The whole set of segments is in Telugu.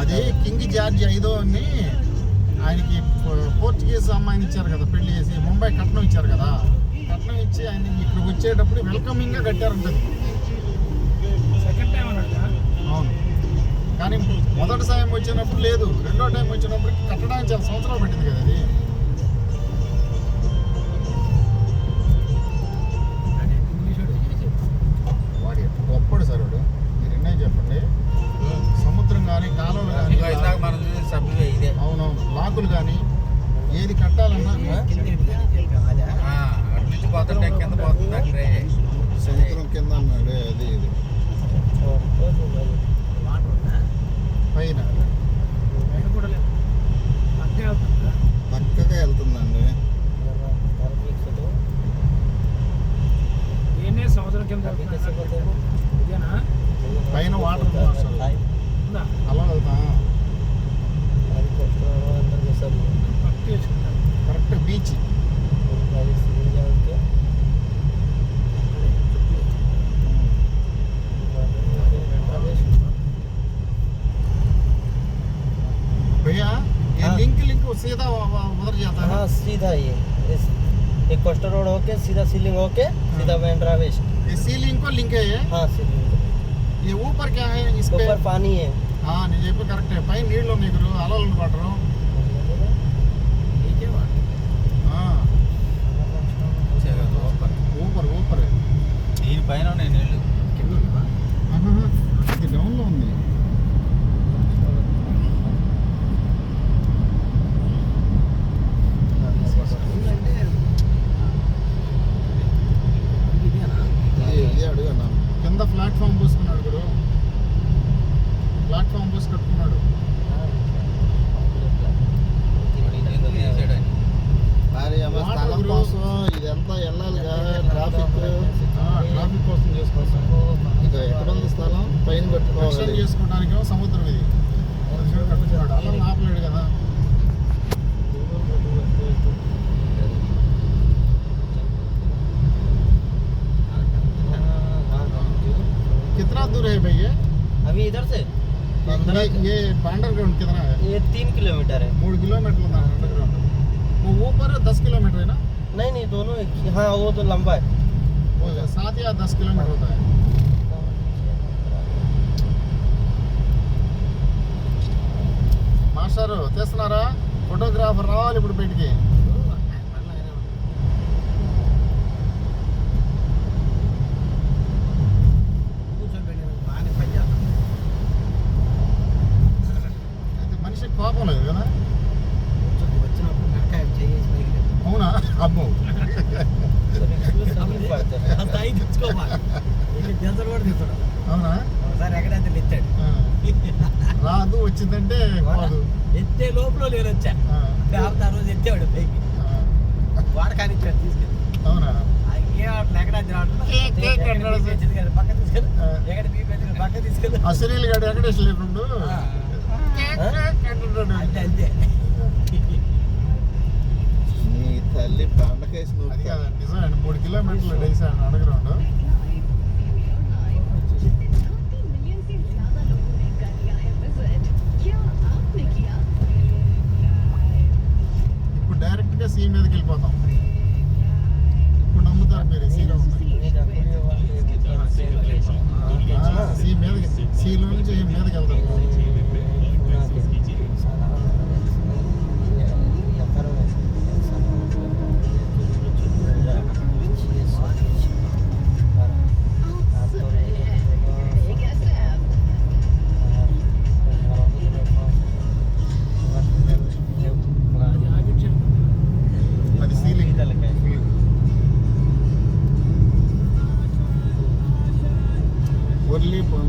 అది కింగ్ జార్జ్ ఐదో అని ఆయనకి పోర్చుగీస్ అమ్మాయిని ఇచ్చారు కదా పెళ్ళి చేసి ముంబై కట్నం ఇచ్చారు కదా. కట్నం ఇచ్చి ఆయన ఇక్కడికి వచ్చేటప్పుడు వెల్కమింగ్గా కట్టారంటది సెకండ్ టైం అన్నాడు అవును. కానీ మొదటి సాయం వచ్చినప్పుడు లేదు రెండో టైం వచ్చినప్పుడు కట్టడానికి చాలా సంవత్సరాలు పట్టింది కదా అది. పైన వాటర్ ఉంది అలా వెళ్తా. కరెక్ట్ బీచ్ एक कोस्टर रोड होके सीधा सीलिंग होके सीधा बैंड्रा वेस्ट ये सी लिंक को लिंक है ये हाँ सीलिंग ये ऊपर क्या है इस पे ऊपर पानी है हाँ నేను చెప్పి కరెక్టే పైన నీళ్ళు ఉన్నాయి గురు అలలు పడరు ఊపర్ ఊపర్ దీనిపైన ఉన్నాయి నీళ్ళు ప్లాట్ఫామ్ పూసుకున్నాడు గురు ప్లాట్ఫామ్ పూసి కట్టుకున్నాడు. ఇదంతా వెళ్ళాలిగా ట్రాఫిక్. ట్రాఫిక్ కోసం చేసుకోవచ్చు ఇక ఎక్కడ ఉంది స్థలం? పైన పెట్టుకోవాలి. చేసుకోవడానికి సముద్రం ఇది. అలా ఆపలేడు కదా. कितना दूर है भैया अभी इधर से ये ये अंडर ग्राउंड कितना है ये तीन किलोमीटर है మూడు కిలోమీటర్లు ఉందా అండర్ గ్రౌండ్ वो ऊपर दस किलोमीटर है ना नहीं नहीं दोनों एक ही- हाँ वो तो लंबा है वो सात या दस किलोमीटर होता है మాస్టర్ తీస్తున్నారా ఫోటోగ్రాఫర్ రావాలి ఇప్పుడు బయటికి నేను వచ్చా లేకపోతే ఆ రోజు ఎత్తేవాడు పైకి. వాడు కానిచ్చాడు తీసుకెళ్ళి. అవునా? అశ్వనీల్ గారు వెంకటేష్ లేకుండా. అంటుంటాడు. అంతే అంతే. నీ తల్లి పండకేసి నిజమే మూడు కిలోమీటర్లు డైస్ అండర్ గ్రౌండ్ ఇప్పుడు డైరెక్ట్గా సీ మీదకి వెళ్ళిపోతాం. ఇప్పుడు నమ్ముతారు మీరు సీలో సీ మీదకి సీలో నుంచి మీదకి వెళ్తాం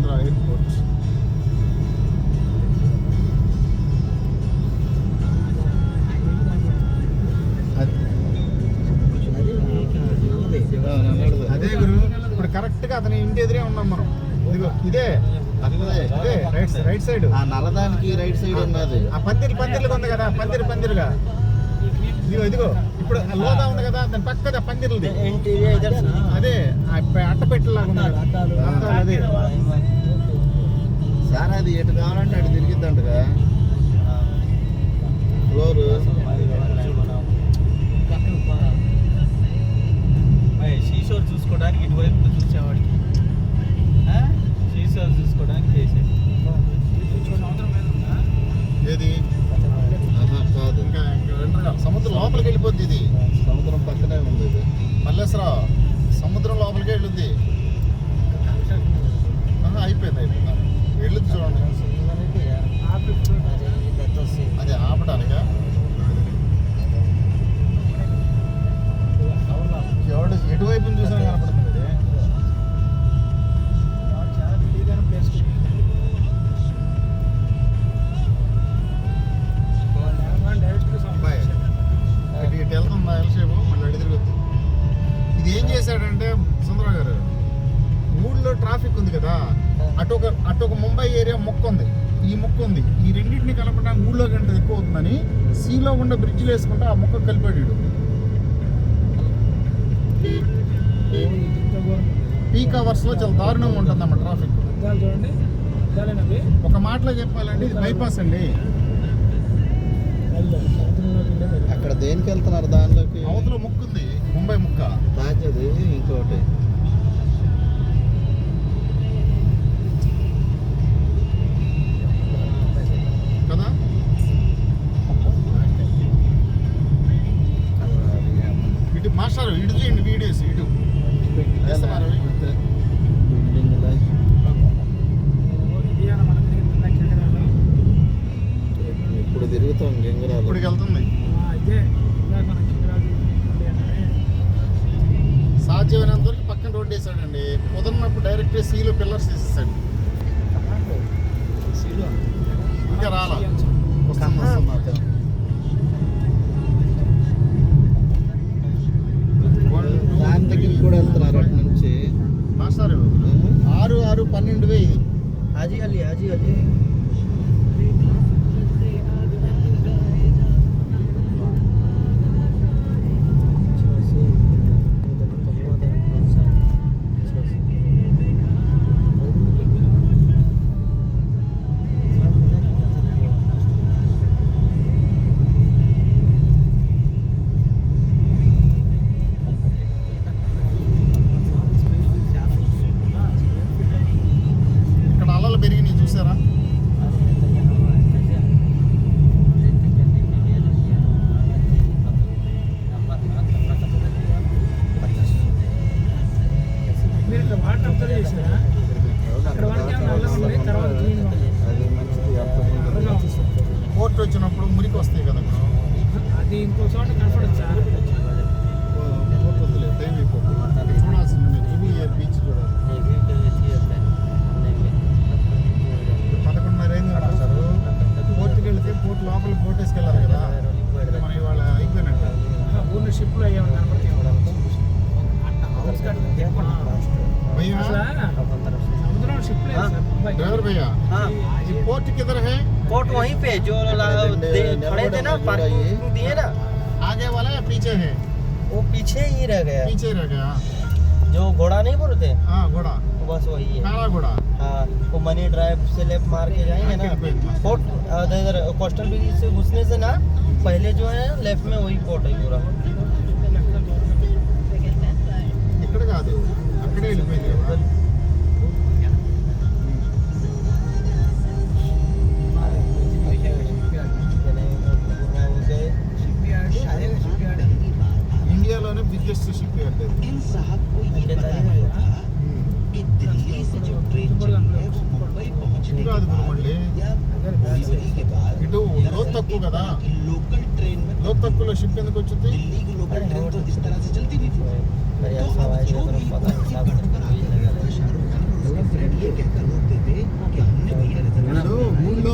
ఆంధ్ర ఎయిర్పోర్ట్ అదే గురు ఇప్పుడు కరెక్ట్గా అతని ఇంటి ఎదురే ఉన్నాం మనం. ఇదిగో ఇదే. రైట్ రైట్ సైడ్ ఆ నల్లదానికి రైట్ సైడ్ ఉన్నది ఆ పందిరి పందిరిగా ఉంది కదా పందిరి పందిరిగా. ఇదిగో ఇదిగో. ఇప్పుడు లోదా ఉంది కదా దాని ఆ పందిరిది. అదే అట్టపెట్టలాగా ఉంది అదే. అద్దాలు అదే ఎటు కావాలంటే అటు తిరిగిద్దంటగా. ఫ్లోర్. షీషోర్ చూసుకోవడానికి ఇటువైపు చూసేవాడికి. షీషోర్ చూసుకోవడానికి ఉందా ఏది? కాదు. ఇంకా సముద్రం లోపలికి వెళ్ళిపోద్ది ఇది. సముద్రం పక్కనే ఉంది ఇది. మల్లేశ్వరరావు సముద్రం లోపలికి వెళ్ళుద్ది ఆహా, అయిపోయింది అయిపోయింది. వెళ్ళుద్ది చూడండి. అది ఆపడానికా ఎవడు ఎటువైపు చూసినా కనపడుతుంది ఇది. చాలా మళ్ళీ ఇది ఏం చేశాడంటే సుందరరావు గారు ఊళ్ళో ట్రాఫిక్ ఉంది కదా. అటు ఒక అటు ఒక ముంబై ఏరియా మొక్క ఉంది ఈ మొక్క ఉంది ఈ రెండింటిని కలపడానికి ఊళ్ళో కంటే ఎక్కువ అవుతుందని సీలో ఉండే బ్రిడ్జ్లు వేసుకుంటే ఆ మొక్క కలిపాడు. పీక్ అవర్స్లో చాలా దారుణంగా ఉంటుంది అన్నమాట ట్రాఫిక్. ఒక మాటలో చెప్పాలంటే ఇది బైపాస్ అండి. అక్కడ దేనికి వెళ్తున్నారు దానిలోకి? అవతల ముక్కు ఉంది ముంబై ముక్క. తాజ్ అది ఇంకోటి? తిరుగుతాం లింగరాజు ఇప్పటికి సాధ్యమైనంత వరకు పక్కన రోడ్ వేసాడండి. కుదరినప్పుడు డైరెక్ట్ సీలు పిల్లర్స్ వేసేసాడు. ఇంకా రాలా? కూడా వెళ్తున్నారు అటు నుంచి. ఆరు ఆరు పన్నెండు వేయి. అజీ అల్లి అజీ అలీ. कोर्ट किधर है? कोर्ट वहीं पे जो खड़े थे ना पार्किंग दिए ना। आगे वाला या पीछे है? वो पीछे ही रह गया। पीछे रह गया हाँ। जो घोड़ा नहीं बोलते हाँ घोड़ा। बस वही है। घोड़ा। हाँ वो मनी ड्राइव से लेफ़्ट मार के जाएँगे ना। कोर्ट इधर कोस्टल ब्रिज से घुसने से ना पहले जो है लेफ़्ट में वही कोर्ट है पूरा। इकड़ का दे अकड़े में ఇండియాలోనే బిగ్గెస్ట్ షిప్ కాదు ఇటు లోతు తక్కువ కదా. లోతు తక్కువలో షిప్ ఎందుకు వచ్చింది? వీళ్ళు ఊళ్ళో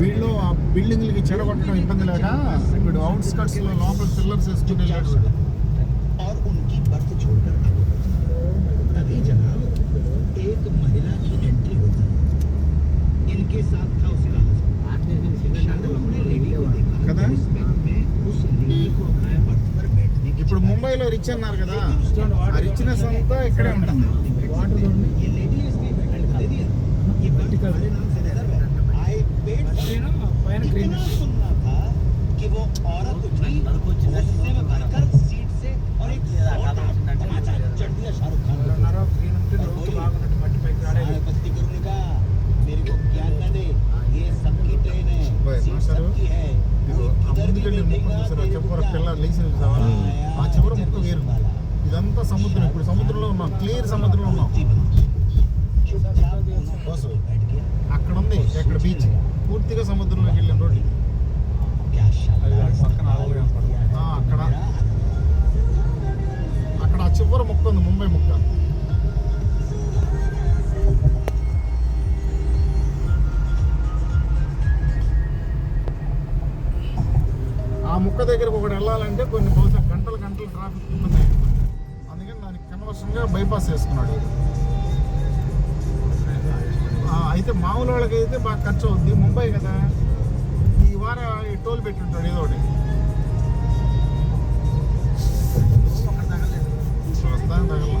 వీళ్ళు ఆ బిల్డింగ్లకి చెడగొట్టడం ఇబ్బంది లేక ఇప్పుడు అవుట్స్కట్స్లో లోపల పిల్లర్స్ వేసుకుని వెళ్ళాడు రిచ్ అన్నారు కదా ఆ రిచ్నెస్ అంతా ఇక్కడే ఉంటుంది వాటర్ చూడండి ये लेडी इसकी बैठ दे दिया ये बर्थ हमारे नाम से नजर बैठा Green. इतना सुनना था कि वो औरत उठी गुस्से में भरकर सीट से और एक छोटा टमाटर चढ़ दिया शाहरुख खान को। రెండున్నర గ్రీన్ ఉంటే రోడ్డు బాగున్నట్టు మట్టి పైకి రాలేదు सारे बत्ती करो ने कहा मेरे को क्या न दे ये सबकी ट्रेन है भाई, सीट मास्टर, सबकी है ఇదిగో ఆ इधर भी ముందుకెళ్ళి ముక్క बैठेगा చూసారా तेरे చివర को అంతా సముద్రం. ఇప్పుడు సముద్రంలో ఉన్నాం. క్లియర్ సముద్రంలో ఉన్నాం. అక్కడ ఉంది అక్కడ బీచ్. పూర్తిగా సముద్రంలోకి వెళ్ళిన రోడ్ పక్కన అక్కడ. అక్కడ ఆ చివరి ముక్క ఉంది ముంబై ముక్క. ఆ ముక్క దగ్గరకు ఒకటి వెళ్ళాలంటే కొన్ని బహుశా గంటలు గంటలు ట్రాఫిక్ ఉన్నాయి దానికి కన్వర్షన్గా బైపాస్ చేసుకున్నాడు ఆ, అయితే మామూలు వాళ్ళకి అయితే బాగా ఖర్చు అవుద్ది ముంబై కదా ఈ వారం ఈ టోల్ పెట్టి ఉంటాడు ఏదో ఒకటి చూస్తాను తగల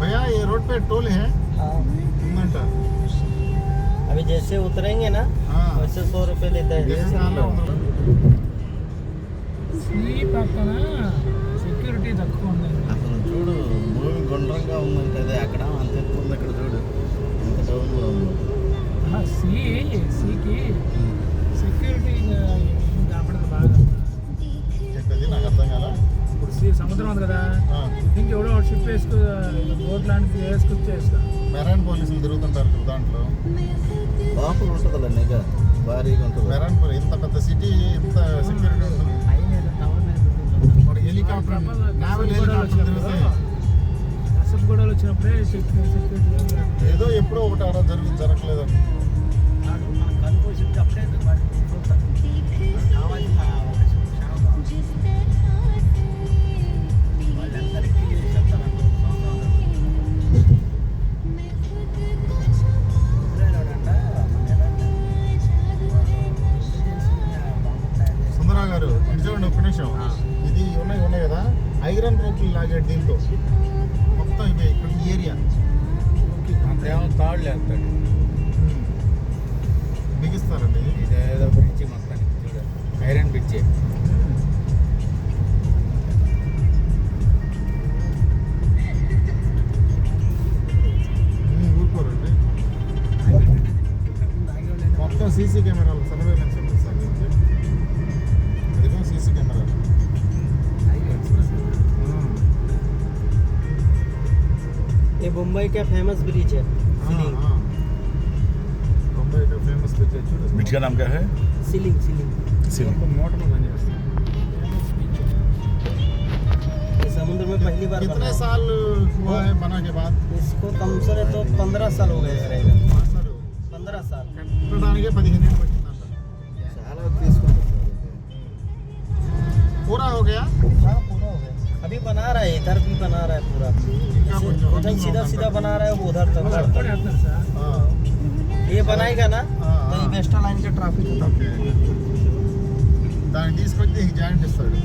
భయ్యా ఈ రోడ్ पे टोल है हाँ ఉందంట अभी जैसे उतरेंगे ना ఆ, वैसे सौ रुपये लेते हैं దేశం చాలా ఉంది. ఈ పక్కన సెక్యూరిటీ తక్కువ ఉంది అసలు చూడు భూమి గుండ్రంగా ఉందంటే అదే అక్కడ అంత ఎత్తు ఉంది ఇక్కడ చూడు. ఎంత డౌన్లో ఉంది. సి సికి సెక్యూరిటీ కనపడదు బాగా. ఏంటది నాకు అర్థం కాల? ఇప్పుడు సీ సముద్రం ఉంది కదా. ఆ, ఇంకెవడో షిప్ వేసుకు బోట్ లాంటిది వేసుకొచ్చి చేస్తా మెరైన్ పోలీసులు తిరుగుతుంటారు కదా దాంట్లో. లోపల ఉంటుందిలే నిఘా. భారీగా ఉంటుంది. మెరైన్ పోలీస్ ఇంత పెద్ద సిటీ ఇంత సెక్యూరిటీ ఉంటుంది. హెలికాప్టర్ నావల్ హెలికాప్టర్ తిరిగితే అసలు గొడవలు వచ్చినప్పుడే ఏదో ఎప్పుడో ఒకటి అలా జరిగి జరగలేదు సుందరా సీసీ కెమెరాలు సర్వేలెన్స్ ఉంటుంది సార్ దీనికి. ఇదిగో సీసీ కెమెరాలు ఉమ్. ये मुंबई का फेमस ब्रिज है ఆ, सीलिंग ఆ. బొంబాయి ఫేమస్ బ్రిడ్జ్ చూడు ब्रिज का नाम क्या है सीलिंग सीलिंग మొత్తం మోటార్లు పనిచేస్తాయి ये समुद्र में पहली बार कितने बना साल हुआ है बना के बाद इसको कम से तो पंद्रह साल हो गए रहेगा సార్ पंद्रह साल కట్టడానికే పదిహేను ఏళ్ళు పట్టిందంట చాలా తీసుకుంటుంది సార్ ఇది. పూరా हो गया हाँ पूरा हो गया अभी बना रहा है इधर भी बना रहा है पूरा ఇంకా కొంచెం उधर सीधा सीधा बना रहा है वो उधर तक పట్టుకొని करता వెళ్తున్నారు సార్ ఆ, है। ये बनाएगा ना हाँ, तो ये हाँ। वेस्टा लाइन का ट्रैफिक होता ఓకే దాన్ని తీసుకొచ్చి ఈ జాయింట్ ఇస్తాడు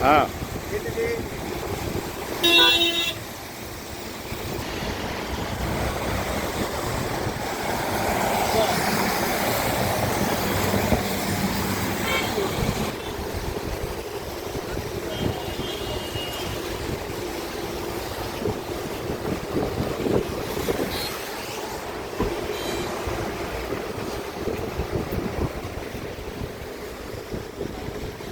हाँ।, हाँ।